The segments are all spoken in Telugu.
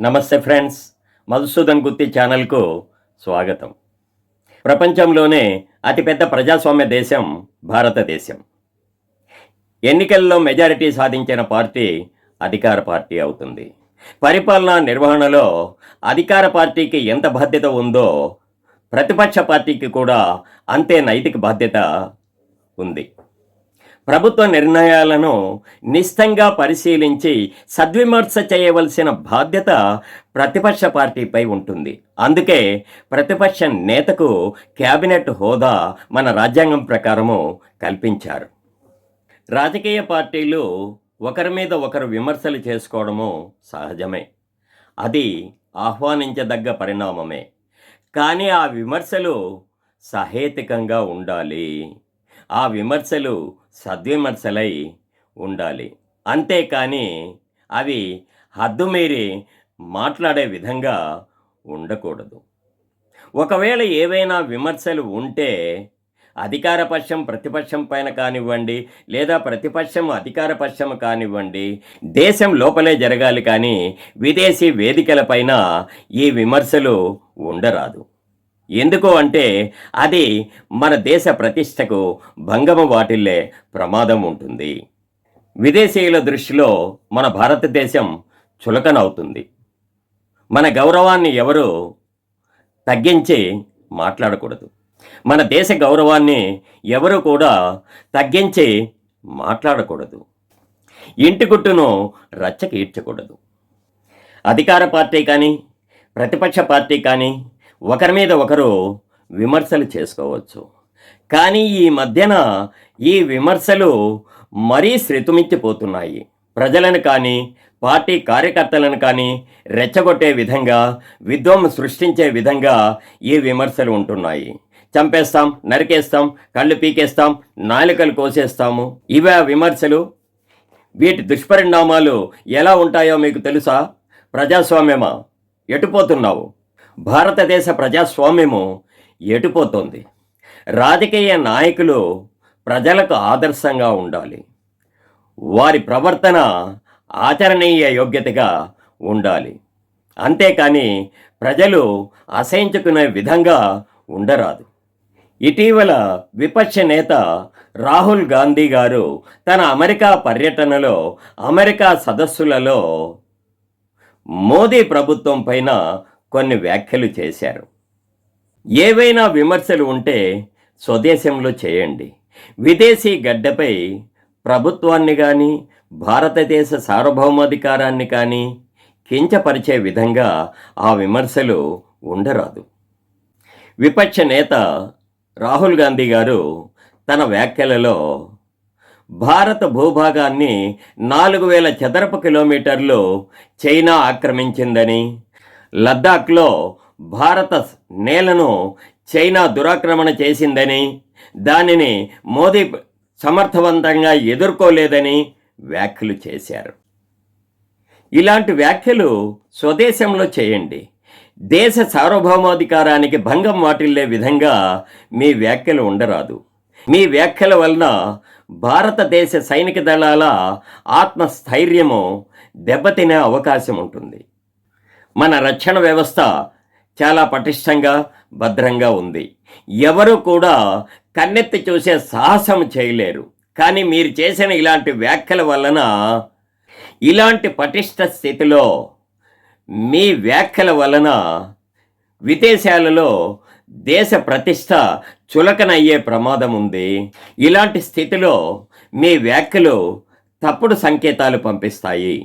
నమస్తే ఫ్రెండ్స్ మధుసూదన్ గుత్తి ఛానల్కు స్వాగతం. ప్రపంచంలోనే అతిపెద్ద ప్రజాస్వామ్య దేశం భారతదేశం. ఎన్నికల్లో మెజారిటీ సాధించిన పార్టీ అధికార పార్టీ అవుతుంది. పరిపాలనా నిర్వహణలో అధికార పార్టీకి ఎంత బాధ్యత ఉందో ప్రతిపక్ష పార్టీకి కూడా అంతే నైతిక బాధ్యత ఉంది. ప్రభుత్వ నిర్ణయాలను నిశ్చంగా పరిశీలించి సద్విమర్శ చేయవలసిన బాధ్యత ప్రతిపక్ష పార్టీపై ఉంటుంది. అందుకే ప్రతిపక్ష నేతకు కేబినెట్ హోదా మన రాజ్యాంగం ప్రకారము కల్పించారు. రాజకీయ పార్టీలు ఒకరి మీద ఒకరు విమర్శలు చేసుకోవడము సహజమే. అది ఆహ్వానించదగ్గ పరిణామమే. కానీ ఆ విమర్శలు సహేతుకంగా ఉండాలి. ఆ విమర్శలు సద్విమర్శలై ఉండాలి. అంతేకాని అవి హద్దుమీరి మాట్లాడే విధంగా ఉండకూడదు. ఒకవేళ ఏవైనా విమర్శలు ఉంటే అధికార పక్షం ప్రతిపక్షం పైన కానివ్వండి లేదా ప్రతిపక్షం అధికార పక్షం కానివ్వండి దేశం లోపలే జరగాలి కానీ విదేశీ వేదికలపైన ఈ విమర్శలు ఉండరాదు. ఎందుకు అంటే అది మన దేశ ప్రతిష్టకు భంగము వాటిల్లే ప్రమాదం ఉంటుంది. విదేశీయుల దృష్టిలో మన భారతదేశం చులకనవుతుంది. మన గౌరవాన్ని ఎవరు తగ్గించి మాట్లాడకూడదు. మన దేశ గౌరవాన్ని ఎవరు కూడా తగ్గించి మాట్లాడకూడదు. ఇంటి గుట్టును రచ్చకి ఈడ్చకూడదు అధికార పార్టీ కానీ ప్రతిపక్ష పార్టీ కానీ ఒకరి మీద ఒకరు విమర్శలు చేసుకోవచ్చు. కానీ ఈ మధ్యన ఈ విమర్శలు మరీ శృతిమించిపోతున్నాయి ప్రజలను కానీ పార్టీ కార్యకర్తలను కానీ రెచ్చగొట్టే విధంగా విధ్వం సృష్టించే విధంగా ఈ విమర్శలు ఉంటున్నాయి. చంపేస్తాం నరికేస్తాం కళ్ళు పీకేస్తాం నాలుకలు కోసేస్తాము. ఇవే ఆ విమర్శలు? వీటి దుష్పరిణామాలు ఎలా ఉంటాయో మీకు తెలుసా? ప్రజాస్వామ్యమా? ఎటుపోతున్నావు భారతదేశ ప్రజాస్వామ్యము ఎటుపోతుంది? రాజకీయ నాయకులు ప్రజలకు ఆదర్శంగా ఉండాలి. వారి ప్రవర్తన ఆచరణీయ యోగ్యతగా ఉండాలి. అంతేకాని ప్రజలు అసహించుకునే విధంగా ఉండరాదు. ఇటీవల విపక్ష నేత రాహుల్ గాంధీ గారు తన అమెరికా పర్యటనలో అమెరికా సదస్సులలో మోదీ ప్రభుత్వం పైన కొన్ని వ్యాఖ్యలు చేశారు. ఏవైనా విమర్శలు ఉంటే స్వదేశంలో చేయండి. విదేశీ గడ్డపై ప్రభుత్వాన్ని కానీ భారతదేశ సార్వభౌమాధికారాన్ని కానీ కించపరిచే విధంగా ఆ విమర్శలు ఉండరాదు. విపక్ష నేత రాహుల్ గాంధీ గారు తన వ్యాఖ్యలలో భారత భూభాగాన్ని నాలుగు వేల చదరపు కిలోమీటర్లు చైనా ఆక్రమించిందని లద్దాఖ్లో భారత నేలను చైనా దురాక్రమణ చేసిందని దానిని మోదీ సమర్థవంతంగా ఎదుర్కోలేదని వ్యాఖ్యలు చేశారు. ఇలాంటి వ్యాఖ్యలు స్వదేశంలో చేయండి. దేశ సార్వభౌమాధికారానికి భంగం వాటిల్లే విధంగా మీ వ్యాఖ్యలు ఉండరాదు. మీ వ్యాఖ్యల వలన భారతదేశ సైనిక దళాల ఆత్మస్థైర్యము దెబ్బతినే అవకాశం ఉంటుంది. మన రక్షణ వ్యవస్థ చాలా పటిష్టంగా భద్రంగా ఉంది. ఎవరు కూడా కన్నెత్తి చూసే సాహసం చేయలేరు. కానీ మీరు చేసిన ఇలాంటి వ్యాఖ్యల వలన ఇలాంటి పటిష్ట స్థితిలో మీ వ్యాఖ్యల వలన విదేశాలలో దేశ ప్రతిష్ట చులకనయ్యే ప్రమాదం ఉంది. ఇలాంటి స్థితిలో మీ వ్యాఖ్యలు తప్పుడు సంకేతాలు పంపిస్తాయి.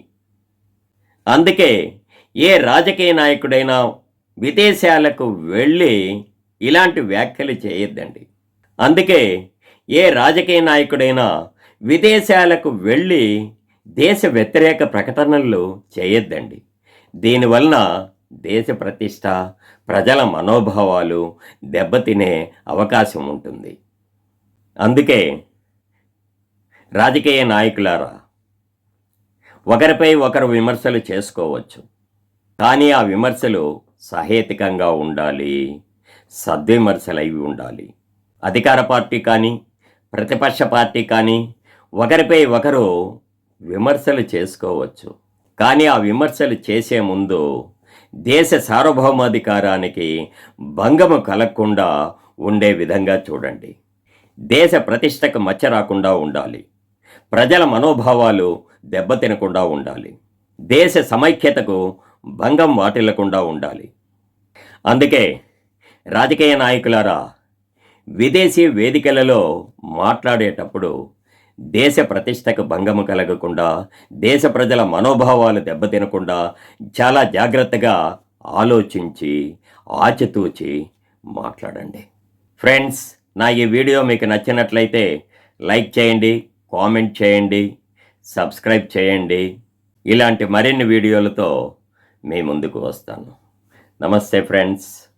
అందుకే ఏ రాజకీయ నాయకుడైనా విదేశాలకు వెళ్ళి ఇలాంటి వ్యాఖ్యలు చేయొద్దండి. అందుకే ఏ రాజకీయ నాయకుడైనా విదేశాలకు వెళ్ళి దేశ వ్యతిరేక ప్రకటనలు చేయొద్దండి. దీనివలన దేశ ప్రతిష్ట ప్రజల మనోభావాలు దెబ్బతినే అవకాశం ఉంటుంది. అందుకే రాజకీయ నాయకులారా ఒకరిపై ఒకరు విమర్శలు చేసుకోవచ్చు. కానీ ఆ విమర్శలు సహేతుకంగా ఉండాలి సద్విమర్శలై ఉండాలి. అధికార పార్టీ కానీ ప్రతిపక్ష పార్టీ కానీ ఒకరిపై ఒకరు విమర్శలు చేసుకోవచ్చు. కానీ ఆ విమర్శలు చేసే ముందు దేశ సార్వభౌమాధికారానికి భంగము కలగకుండా ఉండే విధంగా చూడండి. దేశ ప్రతిష్టకు మచ్చ రాకుండా ఉండాలి. ప్రజల మనోభావాలు దెబ్బతినకుండా ఉండాలి. దేశ సమైక్యతకు భంగం వాటిల్లకుండా ఉండాలి. అందుకే రాజకీయ నాయకులారా విదేశీ వేదికలలో మాట్లాడేటప్పుడు దేశ ప్రతిష్టకు భంగము కలగకుండా దేశ ప్రజల మనోభావాలు దెబ్బతినకుండా చాలా జాగ్రత్తగా ఆలోచించి ఆచితూచి మాట్లాడండి. ఫ్రెండ్స్ నా ఈ వీడియో మీకు నచ్చినట్లయితే లైక్ చేయండి కామెంట్ చేయండి సబ్స్క్రైబ్ చేయండి. ఇలాంటి మరిన్ని వీడియోలతో మీ ముందుకు వస్తాను. నమస్తే ఫ్రెండ్స్.